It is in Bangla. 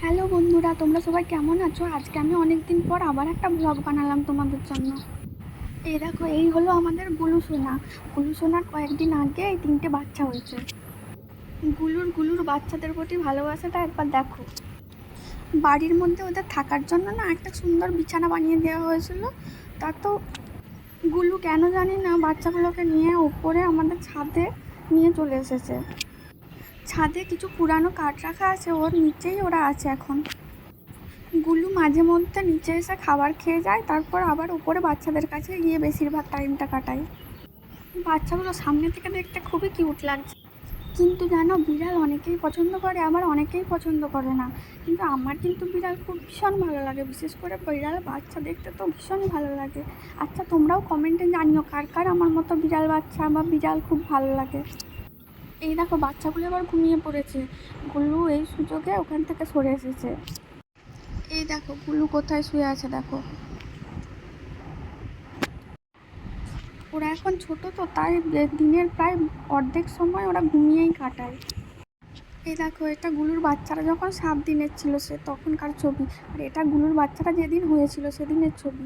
হ্যালো বন্ধুরা, তোমরা সবাই কেমন আছো? আজকে আমি অনেক দিন পর আবার একটা ব্লগ বানালাম তোমাদের জন্য। এই দেখো, এই হলো আমাদের গুলু সোনা। গুলু সোনার কয়েকদিন আগে এই তিনটে বাচ্চা হয়েছে। গুলুর গুলুর বাচ্চাদের প্রতি ভালোবাসাটা একবার দেখো। বাড়ির মধ্যে ওদের থাকার জন্য না একটা সুন্দর বিছানা বানিয়ে দেওয়া হয়েছিল। তা তো গুলু কেন জানি না বাচ্চাগুলোকে নিয়ে ওপরে আমাদের ছাদে নিয়ে চলে এসেছে। ছাদে কিছু পুরানো কাঠ রাখা আছে, ওর নিচেই ওরা আছে এখন। গুলু মাঝে মধ্যে নিচে এসে খাবার খেয়ে যায়, তারপর আবার উপরে বাচ্চাদের কাছে গিয়ে বেশিরভাগ টাইমটা কাটায়। বাচ্চাগুলো সামনে থেকে দেখতে খুবই কিউট লাগছে। কিন্তু জানো, বিড়াল অনেকেই পছন্দ করে, আবার অনেকেই পছন্দ করে না। কিন্তু আমার কিন্তু বিড়াল খুব ভীষণ ভালো লাগে, বিশেষ করে বিড়াল বাচ্চা দেখতে তো ভীষণ ভালো লাগে। আচ্ছা তোমরাও কমেন্টে জানিও, কার কার আমার মতো বিড়াল বাচ্চা বা বিড়াল খুব ভালো লাগে? এই দেখো, বাচ্চাগুলো আবার ঘুমিয়ে পড়েছে। গুলু এই সুযোগে ওখান থেকে সরে এসেছে। এই দেখো গুলু কোথায় শুয়ে আছে দেখো। ওরা এখন ছোট তো, তাই দিনের প্রায় অর্ধেক সময় ওরা ঘুমিয়েই কাটায়। এই দেখো, এটা গুলুর বাচ্চারা যখন সাত দিনের ছিল, সে তখনকার ছবি। আর এটা গুলুর বাচ্চারা যেদিন হয়েছিল, সেদিনের ছবি।